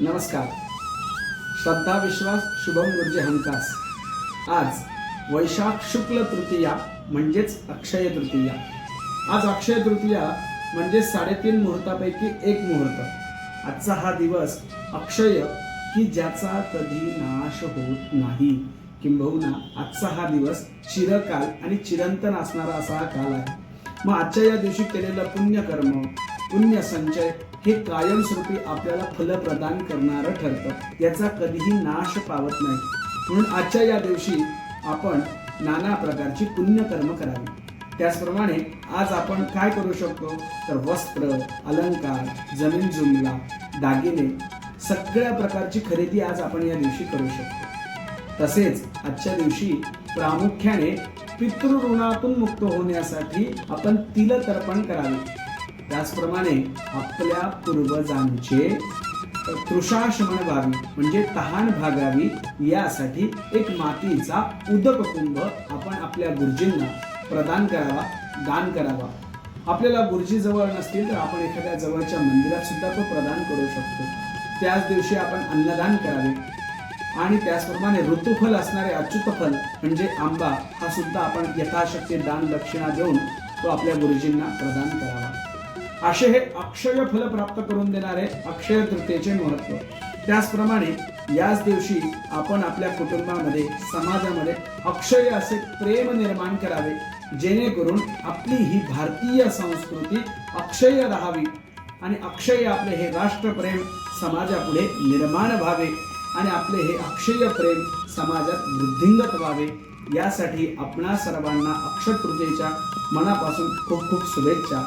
नमस्कार. श्रद्धा विश्वास शुभम गुरुजी हमकास आज वैशाख शुक्ल तृतीया म्हणजेच अक्षय तृतीया. आज अक्षय तृतीया म्हणजे साडेतीन मुहूर्तापैकी एक मुहूर्त. आजचा हा दिवस अक्षय की ज्याचा कधी नाश होत नाही. किंबहुना आजचा हा दिवस चिरकाल आणि चिरंतन असणारा असा हा काल आहे. मग आजच्या या दिवशी केलेलं पुण्यकर्म पुण्य संचय हे कायमस्वरूपी आपल्याला फल प्रदान करणारं ठरतं. याचा कधीही नाश पावत नाही. म्हणून आजच्या या दिवशी आपण नाना प्रकारची पुण्यकर्म करावी. त्याचप्रमाणे आज आपण काय करू शकतो? तर वस्त्र अलंकार जमीन जुमला दागिने सगळ्या प्रकारची खरेदी आज आपण या दिवशी करू शकतो. तसेच आजच्या दिवशी प्रामुख्याने पितृऋणातून मुक्त होण्यासाठी आपण तिलतर्पण करावे. त्याचप्रमाणे आपल्या पूर्वजांचे तृषाशमन व्हावी म्हणजे तहान भागावी यासाठी एक मातीचा उदक कुंभ आपण आपल्या गुरुजींना प्रदान करावा दान करावा. आपल्याला गुरुजी जवळ नसतील तर आपण एखाद्या जवळच्या मंदिरात सुद्धा तो प्रदान करू शकतो. त्याच दिवशी आपण अन्नदान करावे. आणि त्याचप्रमाणे ऋतुफल असणारे अच्युत फल म्हणजे आंबा हा सुद्धा आपण यथाशक्ती दान दक्षिणा देऊन तो आपल्या गुरुजींना प्रदान करावा. असे हे अक्षय फल प्राप्त करून देणारे अक्षय तृतीयेचे महत्त्व. त्याचप्रमाणे याच दिवशी आपण आपल्या कुटुंबामध्ये समाजामध्ये अक्षय असे प्रेम निर्माण करावे जेणेकरून आपली ही भारतीय संस्कृती अक्षय राहावी आणि अक्षय आपले हे राष्ट्रप्रेम समाजापुढे निर्माण व्हावे आणि आपले हे अक्षय प्रेम समाजात वृद्धिंगत व्हावे. यासाठी आपणा सर्वांना अक्षय तृतीयेच्या मनापासून खूप खूप शुभेच्छा.